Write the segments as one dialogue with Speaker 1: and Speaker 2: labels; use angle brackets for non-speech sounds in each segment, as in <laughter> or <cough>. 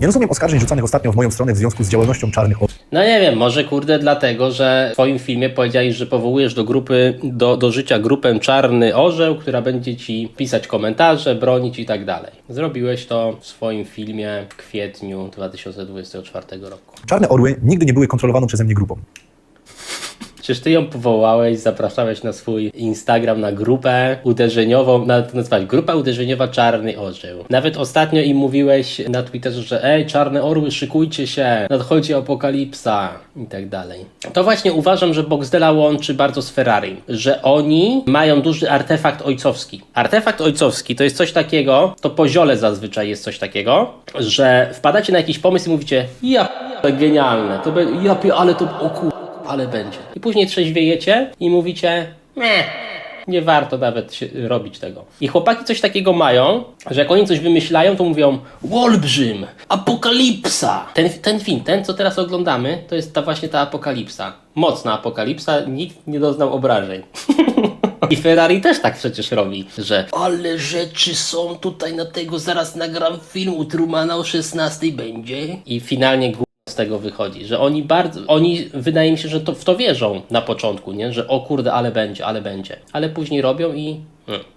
Speaker 1: Nie rozumiem oskarżeń rzucanych ostatnio w moją stronę w związku z działalnością czarnych osób.
Speaker 2: No nie wiem, może kurde dlatego, że w twoim filmie powiedziałeś, że powołujesz do grupy, do, do życia grupę Czarny Orzeł, która będzie ci pisać komentarze, bronić i tak dalej. Zrobiłeś to w swoim filmie w kwietniu 2024 roku.
Speaker 1: Czarne orły nigdy nie były kontrolowaną przeze mnie grupą.
Speaker 2: Przecież ty ją powołałeś, zapraszałeś na swój Instagram na grupę uderzeniową, na to nazwać grupa uderzeniowa Czarny Orzeł. Nawet ostatnio im mówiłeś na Twitterze, że ej, czarne orły, szykujcie się, nadchodzi apokalipsa i tak dalej. To właśnie uważam, że Boxdela łączy bardzo z Ferrari, że oni mają duży artefakt ojcowski. Artefakt ojcowski to jest coś takiego, to po ziole zazwyczaj jest coś takiego, że wpadacie na jakiś pomysł i mówicie, ja p- genialne, to be, ja ale to, o kur ale będzie. I później trzeźwiejecie i mówicie, meh, nie warto nawet robić tego. I chłopaki coś takiego mają, że jak oni coś wymyślają, to mówią Wolbrzym, apokalipsa. Ten, ten film, ten co teraz oglądamy, to jest ta właśnie ta apokalipsa. Mocna apokalipsa, nikt nie doznał obrażeń. <laughs> I Ferrari też tak przecież robi, że ale rzeczy są tutaj na tego, zaraz nagram film u Trumana o 16 będzie. I finalnie tego wychodzi, że oni bardzo, oni wydaje mi się, że to, w to wierzą na początku, nie? że o kurde, ale będzie, ale będzie. Ale później robią i... Hmm.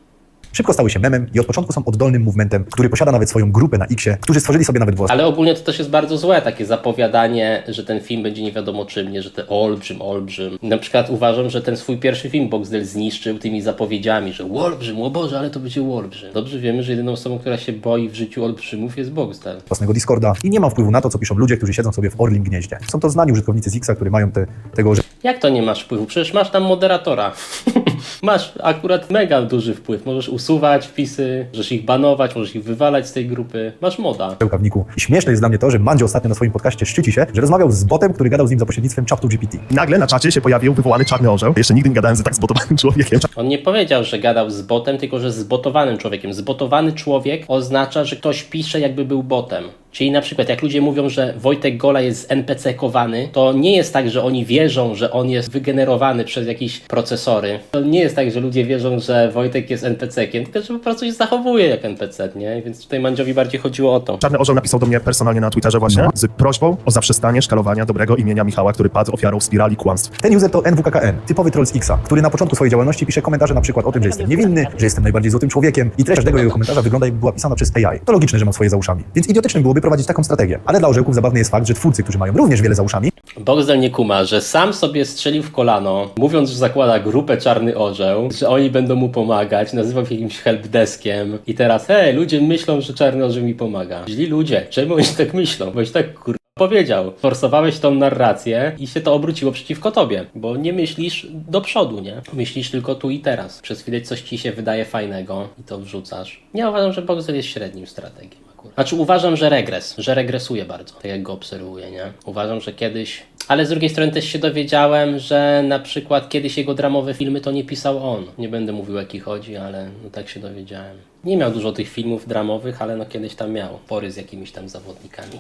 Speaker 1: Szybko stały się memem i od początku są oddolnym movementem, który posiada nawet swoją grupę na Xie, którzy stworzyli sobie nawet własną.
Speaker 2: Ale ogólnie to też jest bardzo złe, takie zapowiadanie, że ten film będzie nie wiadomo czym, nie, że ten olbrzym, olbrzym. Na przykład uważam, że ten swój pierwszy film Boxdel zniszczył tymi zapowiedziami, że olbrzym, o Boże, ale to będzie olbrzym. Dobrze wiemy, że jedyną osobą, która się boi w życiu olbrzymów jest Boxdel.
Speaker 1: własnego Discorda i nie mam wpływu na to, co piszą ludzie, którzy siedzą sobie w Orlim Gnieździe. Są to znani użytkownicy z Xa, którzy mają te, tego, że
Speaker 2: Jak to nie masz wpływu? Przecież masz tam moderatora. <laughs> masz akurat mega duży wpływ. Możesz usuwać wpisy, możesz ich banować, możesz ich wywalać z tej grupy. Masz moda.
Speaker 1: pełkawniku. I śmieszne jest dla mnie to, że Mandzio ostatnio na swoim podcaście szczyci się, że rozmawiał z botem, który gadał z nim za pośrednictwem czatu GPT.
Speaker 3: I nagle na czacie się pojawił wywołany czarny orzeł. Jeszcze nigdy nie gadałem z tak zbotowanym <laughs> człowiekiem.
Speaker 2: On nie powiedział, że gadał z botem, tylko że z zbotowanym człowiekiem. Zbotowany człowiek oznacza, że ktoś pisze jakby był botem. Czyli na przykład jak ludzie mówią, że Wojtek Gola jest NPC-kowany, to nie jest tak, że oni wierzą, że on jest wygenerowany przez jakieś procesory. To nie jest tak, że ludzie wierzą, że Wojtek jest NPC-kiem, tylko że po prostu się zachowuje jak NPC, nie? Więc tutaj Mandziowi bardziej chodziło o to.
Speaker 3: Czarny orzeł napisał do mnie personalnie na Twitterze właśnie z prośbą o zaprzestanie szkalowania dobrego imienia Michała, który padł ofiarą spirali kłamstw.
Speaker 1: Ten user to NWKKN, typowy troll z Xa, który na początku swojej działalności pisze komentarze na przykład o tym, że jestem niewinny, że jestem najbardziej złotym człowiekiem i treść każdego jego komentarza wygląda jakby była pisana przez AI. To logiczne, że mam swoje za uszami. Więc idiotycznym byłoby prowadzić taką strategię. Ale dla orzełków zabawny jest fakt, że twórcy, którzy mają również wiele za uszami,
Speaker 2: Boxdel nie kuma, że sam sobie strzelił w kolano, mówiąc, że zakłada grupę Czarny Orzeł, że oni będą mu pomagać, nazywał się jakimś helpdeskiem i teraz, hej, ludzie myślą, że Czarny Orzeł mi pomaga. Źli ludzie, czemu oni tak myślą? Boś tak kur... powiedział. Forsowałeś tą narrację i się to obróciło przeciwko tobie, bo nie myślisz do przodu, nie? Myślisz tylko tu i teraz. Przez chwilę coś ci się wydaje fajnego i to wrzucasz. Ja uważam, że Boxdel jest średnim strategiem. Znaczy uważam, że regres, że regresuje bardzo, tak jak go obserwuję, nie? Uważam, że kiedyś... Ale z drugiej strony też się dowiedziałem, że na przykład kiedyś jego dramowe filmy to nie pisał on. Nie będę mówił o jaki chodzi, ale no tak się dowiedziałem. Nie miał dużo tych filmów dramowych, ale no kiedyś tam miał. Pory z jakimiś tam zawodnikami.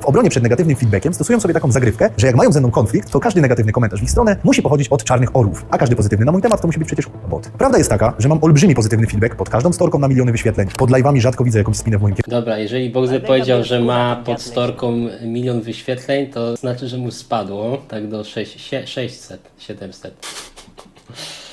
Speaker 1: w obronie przed negatywnym feedbackiem stosują sobie taką zagrywkę, że jak mają ze mną konflikt, to każdy negatywny komentarz w ich stronę musi pochodzić od czarnych orłów, a każdy pozytywny na mój temat to musi być przecież bot. Prawda jest taka, że mam olbrzymi pozytywny feedback pod każdą storką na miliony wyświetleń. Pod live'ami rzadko widzę jakąś spinę w moim
Speaker 2: Dobra, jeżeli Boxer powiedział, że ma pod storką milion wyświetleń, to znaczy, że mu spadło tak do 6, sie- 600, 700.